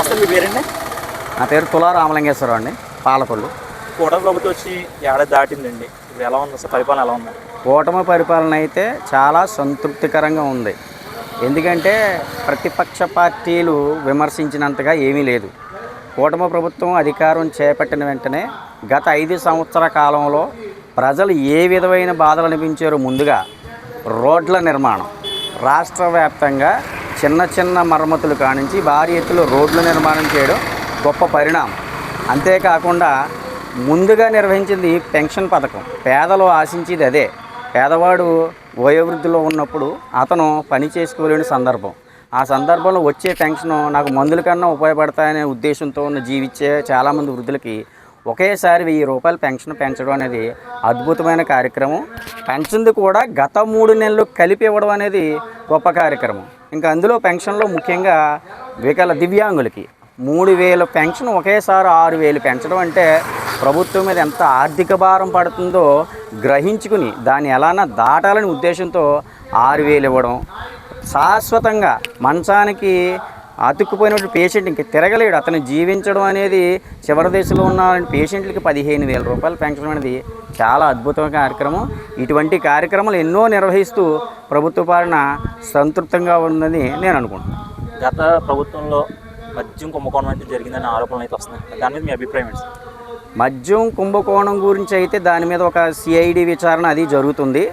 అసలు మీ పేరండి? నా పేరు తులా రామలింగేశ్వరరావు అండి పాలకొల్లు. కూటమి ప్రభుత్వం వచ్చి ఏడాది దాటిందండి. ఇప్పుడు ఎలా ఉంది? అసలు పరిపాలన ఎలా ఉంది? కూటమి పరిపాలన అయితే చాలా సంతృప్తికరంగా ఉంది. ఎందుకంటే ప్రతిపక్ష పార్టీలు విమర్శించినంతగా ఏమీ లేదు. కూటమి ప్రభుత్వం అధికారం చేపట్టిన వెంటనే గత ఐదు సంవత్సర కాలంలో ప్రజలు ఏ విధమైన బాధలు అనిపించారో ముందుగా రోడ్ల నిర్మాణం రాష్ట్ర వ్యాప్తంగా చిన్న చిన్న మరమ్మతులు కానించి భారీ ఎత్తులో రోడ్లు నిర్మాణం చేయడం గొప్ప పరిణామం. అంతేకాకుండా ముందుగా నిర్వహించింది పెన్షన్ పథకం. పేదలు ఆశించేది అదే. పేదవాడు వయోవృద్ధిలో ఉన్నప్పుడు అతను పని చేసుకోలేని సందర్భం. ఆ సందర్భంలో వచ్చే పెన్షన్ నాకు మందుల కన్నా ఉపయోగపడతాయనే ఉద్దేశంతో ఉన్న జీవించే చాలామంది వృద్ధులకి ఒకేసారి వెయ్యి రూపాయలు పెన్షన్ పెంచడం అనేది అద్భుతమైన కార్యక్రమం. పెన్షన్ది కూడా గత మూడు నెలలు కలిపి ఇవ్వడం అనేది గొప్ప కార్యక్రమం. ఇంకా అందులో పెన్షన్లో ముఖ్యంగా వికల దివ్యాంగులకి మూడు వేల పెన్షన్ ఒకేసారి ఆరు వేలు పెంచడం అంటే ప్రభుత్వం మీద ఎంత ఆర్థిక భారం పడుతుందో గ్రహించుకుని దాన్ని ఎలానా దాటాలని ఉద్దేశంతో ఆరు వేలు ఇవ్వడం. శాశ్వతంగా మంచానికి అతుక్కుపోయినటువంటి పేషెంట్ ఇంక తిరగలేడు. అతను జీవించడం అనేది చివరి దశలో ఉన్న పేషెంట్లకి పదిహేను వేల రూపాయలు పెంచడం అనేది చాలా అద్భుతమైన కార్యక్రమం. ఇటువంటి కార్యక్రమాలు ఎన్నో నిర్వహిస్తూ ప్రభుత్వ పాలన సంతృప్తంగా ఉందని నేను అనుకుంటున్నాను. గత ప్రభుత్వంలో మద్యం కుంభకోణం అయితే జరిగిందనే ఆరోపణలు అయితే వస్తున్నాయి. దాని మీద మీ అభిప్రాయం ఏంటి? మద్యం కుంభకోణం గురించి అయితే దాని మీద ఒక సిఐడి విచారణ అది జరుగుతుంది.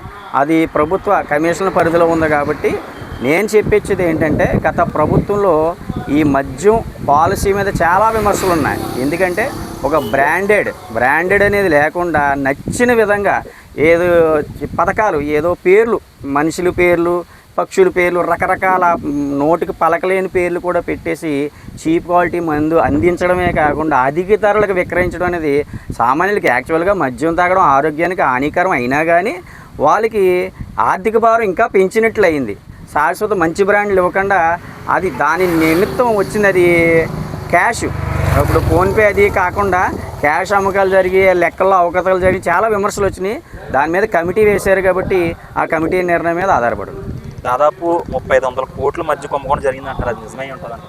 అది ప్రభుత్వ కమిషన్ పరిధిలో ఉంది కాబట్టి నేను చెప్పించేది ఏంటంటే గత ప్రభుత్వంలో ఈ మద్యం పాలసీ మీద చాలా విమర్శలు ఉన్నాయి ఎందుకంటే ఒక బ్రాండెడ్ బ్రాండెడ్ అనేది లేకుండా నచ్చిన విధంగా ఏదో పథకాలు ఏదో పేర్లు మనుషుల పేర్లు పక్షుల పేర్లు రకరకాల నోటికి పలకలేని పేర్లు కూడా పెట్టేసి చీప్ క్వాలిటీ మందు అందించడమే కాకుండా అధిక ధరలకు విక్రయించడం అనేది సామాన్యులకి యాక్చువల్గా మద్యం తాగడం ఆరోగ్యానికి హానికరం అయినా కానీ వాళ్ళకి ఆర్థిక భారం ఇంకా పెంచినట్లు అయింది శాశ్వత మంచి బ్రాండ్లు ఇవ్వకుండా అది దాని నిమిత్తం వచ్చింది అది క్యాష్. ఇప్పుడు ఫోన్పే అది కాకుండా క్యాష్ అమ్మకాలు జరిగి లెక్కల్లో అవకతలు జరిగి చాలా విమర్శలు వచ్చినాయి. దాని మీద కమిటీ వేశారు కాబట్టి ఆ కమిటీ నిర్ణయం మీద ఆధారపడింది. దాదాపు ముప్పై ఐదు వందల కోట్ల మధ్య కుంభకోణం జరిగిందంటారు. అది నిజమై ఉంటుంది.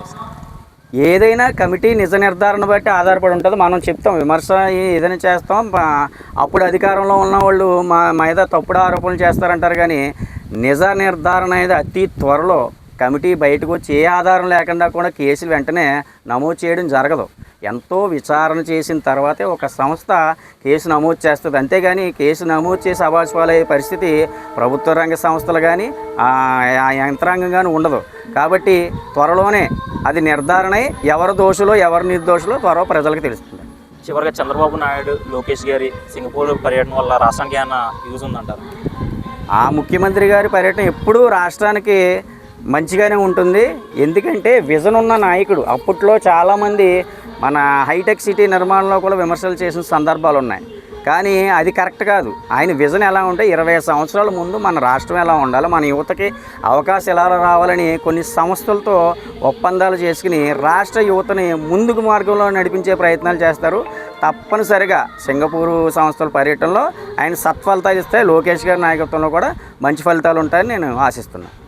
ఏదైనా కమిటీ నిజ నిర్ధారణ బట్టి ఆధారపడి ఉంటుంది. మనం చెప్తాం విమర్శ ఏదైనా చేస్తాం. అప్పుడు అధికారంలో ఉన్న వాళ్ళు మా మీద తప్పుడు ఆరోపణలు చేస్తారంటారు కానీ నిజ నిర్ధారణ అనేది అతి త్వరలో కమిటీ బయటకు వచ్చి ఏ ఆధారం లేకుండా కూడా కేసులు వెంటనే నమోదు చేయడం జరగదు. ఎంతో విచారణ చేసిన తర్వాతే ఒక సంస్థ కేసు నమోదు చేస్తుంది. అంతేగాని కేసు నమోదు చేసి అబాస్పాలయ్యే పరిస్థితి ప్రభుత్వ రంగ సంస్థలు కానీ ఆ యంత్రాంగం కానీ ఉండదు. కాబట్టి త్వరలోనే అది నిర్ధారణ అయి ఎవరు దోషులో ఎవరు నిర్దోషులో త్వరలో ప్రజలకు తెలుస్తుంది. చివరిగా చంద్రబాబు నాయుడు లోకేష్ గారి సింగపూర్ పర్యటన వల్ల రాష్ట్రానికి ఏమైనా యూజ్ ఉందంటారు? ఆ ముఖ్యమంత్రి గారి పర్యటన ఎప్పుడూ రాష్ట్రానికి మంచిగానే ఉంటుంది. ఎందుకంటే విజన్ ఉన్న నాయకుడు అప్పట్లో చాలామంది మన హైటెక్ సిటీ నిర్మాణంలో కూడా విమర్శలు చేసిన సందర్భాలు ఉన్నాయి కానీ అది కరెక్ట్ కాదు. ఆయన విజన్ ఎలా ఉంటే ఇరవై సంవత్సరాల ముందు మన రాష్ట్రం ఎలా ఉండాలి మన యువతకి అవకాశం ఎలా రావాలని కొన్ని సంస్థలతో ఒప్పందాలు చేసుకుని రాష్ట్ర యువతని ముందుకు మార్గంలో నడిపించే ప్రయత్నాలు చేస్తారు. తప్పనిసరిగా సింగపూరు సంస్థల పర్యటనలో ఆయన సత్ఫలితాలు ఇస్తే లోకేష్ గారి నాయకత్వంలో కూడా మంచి ఫలితాలు ఉంటాయని నేను ఆశిస్తున్నాను.